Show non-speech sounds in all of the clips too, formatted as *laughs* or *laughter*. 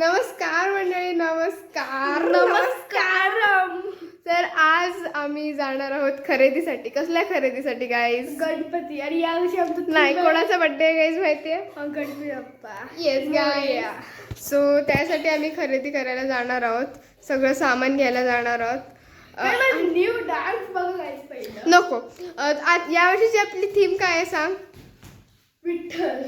नमस्कार मंडळी नमस्कार नमस्कारम तर आज आम्ही जाणार आहोत खरेदीसाठी. कसल्या खरेदीसाठी गाईज गणपती. आणि यावर्षी आमचं नाही कोणाचा बर्थडे गाईज माहितीये आहे? Ganpati Bappa. Yes guys so त्यासाठी आम्ही खरेदी करायला जाणार आहोत. सगळं सामान घ्यायला जाणार आहोत. न्यू डान्स बघायचं नको. यावर्षीची आपली थीम काय आहे सांग? विठ्ठल.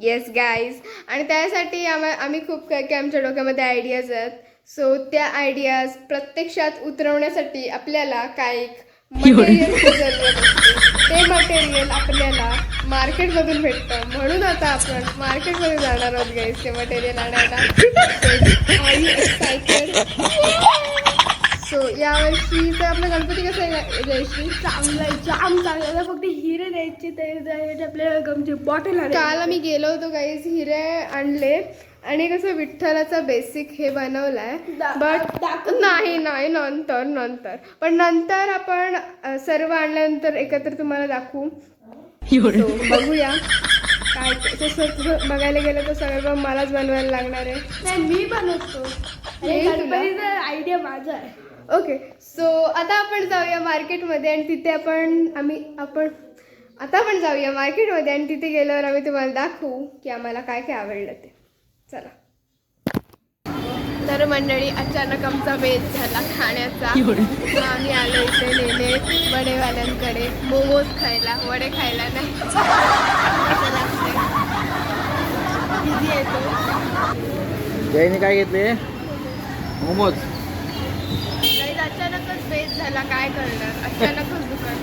येस गाईज आणि त्यासाठी आम्हा आम्ही खूप काही काही आमच्या डोक्यामध्ये आयडियाज आहेत. सो त्या आयडियाज प्रत्यक्षात उतरवण्यासाठी आपल्याला काही असते. ते मटेरियल आपल्याला मार्केटमधून भेटतं. म्हणून आता आपण मार्केटमध्ये जाणार आहोत गाईज ते मटेरियल आणायला *laughs* एक्सायटेड सो यावर्षी तर आपला गणपती कसं आहे जयश्री चांगलं जाम चांगलं. फक्त हिरे द्यायचे ते द्यायचे आपल्याला गमचे बॉटल काल आम्ही गेलो होतो गाईज हिरे आणले. आणि कसं विठ्ठलाचा बेसिक हे बनवलाय. बट. नाही नाही नंतर नंतर. पण नंतर आपण सर्व आणल्यानंतर एकत्र तुम्हाला दाखवू. बघूया. काय तसं बघायला गेलं तर सगळं मलाच बनवायला लागणार आहे. नाही मी बनवतो. हे आयडिया माझा आहे. ओके सो आता आपण जाऊया मार्केटमध्ये आणि तिथे आपण आम्ही आपण आता आपण जाऊया मार्केटमध्ये आणि तिथे गेल्यावर आम्ही तुम्हाला दाखवू की आम्हाला काय काय आवडलं ते. चला. तर मंडळी अचानक आमचा बेत झाला खाण्याचा. आम्ही आलो इथे नेले वडेवाल्यांकडे मोमोज खायला वडे खायला नाही. येतो जयने काय घेतले? मोमोज. त्याला काय करणार अचानकच दुकान.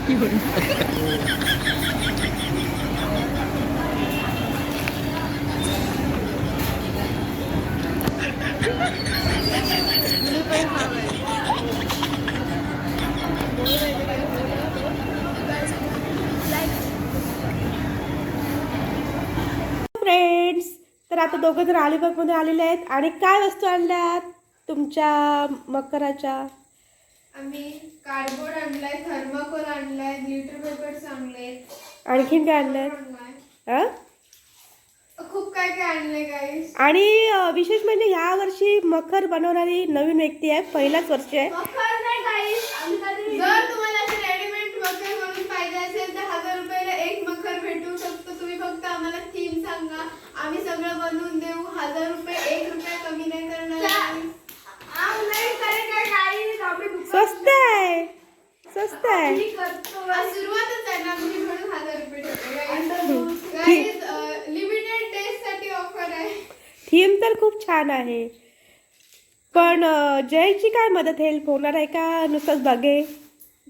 फ्रेंड्स तर आता दोघं जण अलिबागमध्ये आलेले आहेत. आणि काय वस्तू आणल्यात? तुमच्या मकराच्या? आम्ही कार्डबोर्ड आणलाय थर्माकोल आणलाय ग्लिटर पेपर्स आणले आणखीन काय आणलंय? हा? खूप काय काय आणलंय गाईस आणि अं, विशेष म्हणजे या वर्षी मकर बनवणारी नवीन व्यक्ती आहे पहिलाच वर्ष आहे. जर तुम्हाला असे रेडीमेड मखर म्हणून पाहिजे असेल तर हजार रुपयाला एक मखर भेटू शकतो. तुम्ही फक्त आम्हाला थीम सांगा. आम्ही सगळं बनवून देऊ. हजार रुपये एक रुपया कमी नाही करणार स्वस्त आहे स्वस्त आहे आज सुरुवातच आहे ना आम्ही म्हणून हजार रुपये ठेवतो लिमिटेड डेजसाठी ऑफर आहे. थीम तर खूप छान आहे. पण जयची काय मदत हेल्प होणार आहे का? नुसतंच बघे.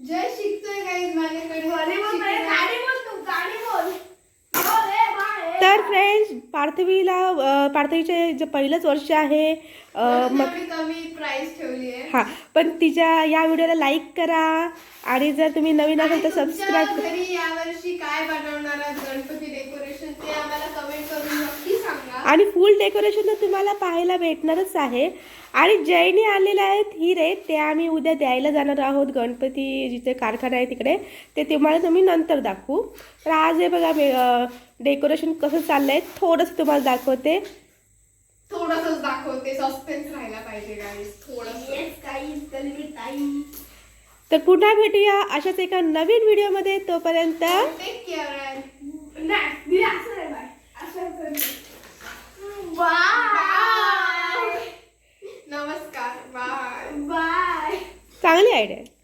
जय शिकतोय गाईज माझ्याकडे तर फ्रेंड्स पार्थवीला पार्थवीचे जे पहिलंच वर्ष आहे मग हां पण तिच्या या व्हिडिओला लाईक करा आणि जर तुम्ही नवीन असाल तर सबस्क्राईब घरी आणि फुल डेकोरेशन तर तुम्हाला पाहायला भेटणारच आहे. आणि जैनी आणलेले आहेत हिरे ते आम्ही उद्या द्यायला जाणार आहोत गणपती जिथे कारखाना आहे तिकडे. ते तुम्हाला तुम्ही नंतर दाखवू. तर आज हे बघा मी डेकोरेशन कसं चाललं आहे थोडंसं तुम्हाला दाखवते. थोडंसंच दाखवते. सस्पेन्स राहायला पाहिजे तर पुन्हा भेटूया अशाच एका नवीन व्हिडिओमध्ये. तोपर्यंत केअर नमस्कार बाय चांगली आयडिया आहे